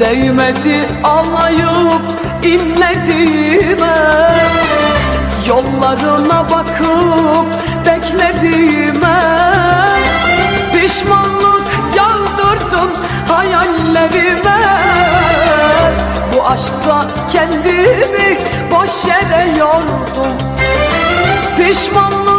Değmedi ağlayıp inlediğime. Yollarına bakıp beklediğime. Pişmanlık yağdırdın hayallerime. Bu aşkta kendimi boş yere yordum. Pişmanlık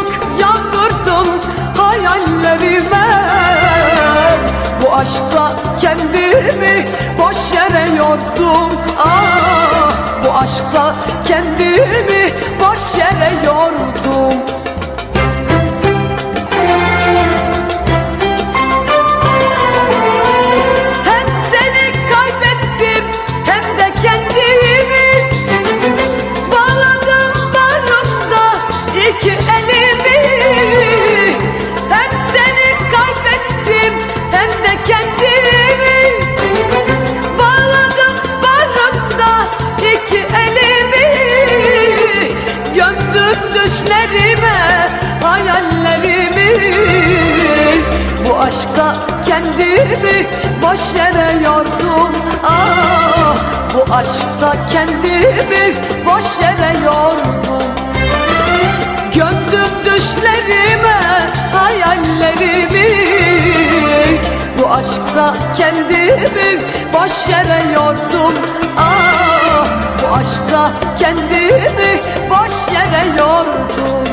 yere yordum Ah bu aşkta kendimi boş yere yordum Gömdüm düşlerime hayallerimi. Bu aşka kendimi boş yere yordum Ah bu aşkta kendimi boş yere yordum Gömdüm düşlerime hayallerimi. Bu aşkta kendimi boş yere yordum Ah bu aşkta kendimi boş yere yordum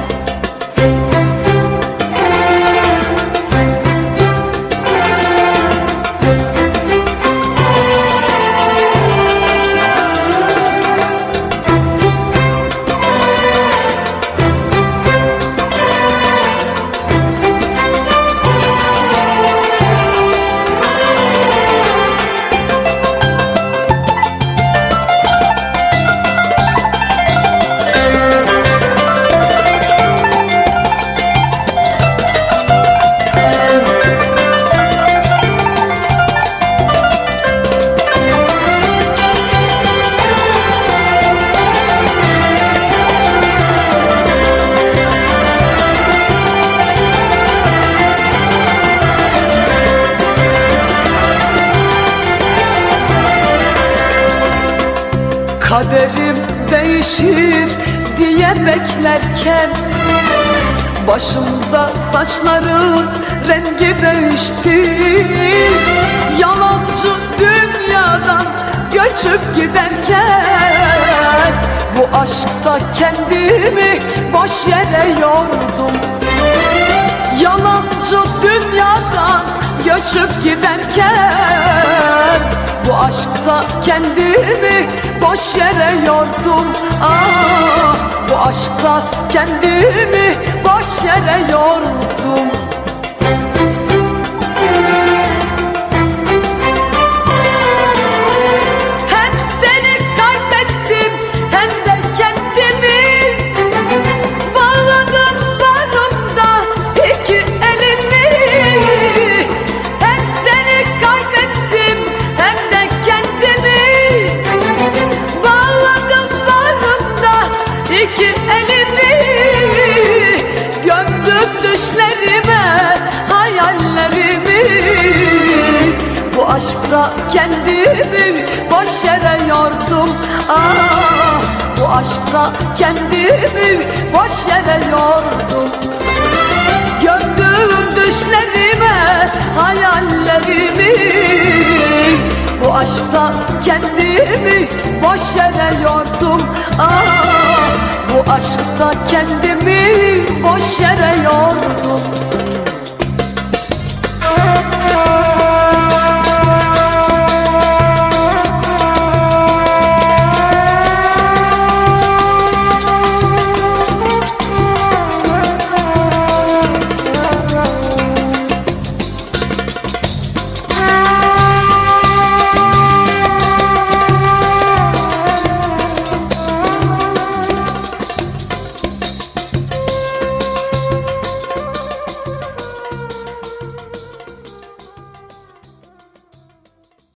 Kaderim değişir diye beklerken Başımda saçların rengi değişti. Yalancı dünyadan göçüp giderken Bu aşkta kendimi boş yere yordum. Yalancı dünyadan göçüp giderken Bu aşkta kendimi boş yere yordum. Ah bu aşkta kendimi boş yere yordum aşkta kendimi boş yere yordum. Ah bu aşkta kendimi boş yere yordum. Gömdüm düşlerime hayallerimi Bu aşkta kendimi boş yere yordum. Ah bu aşkta kendimi boş yere yordum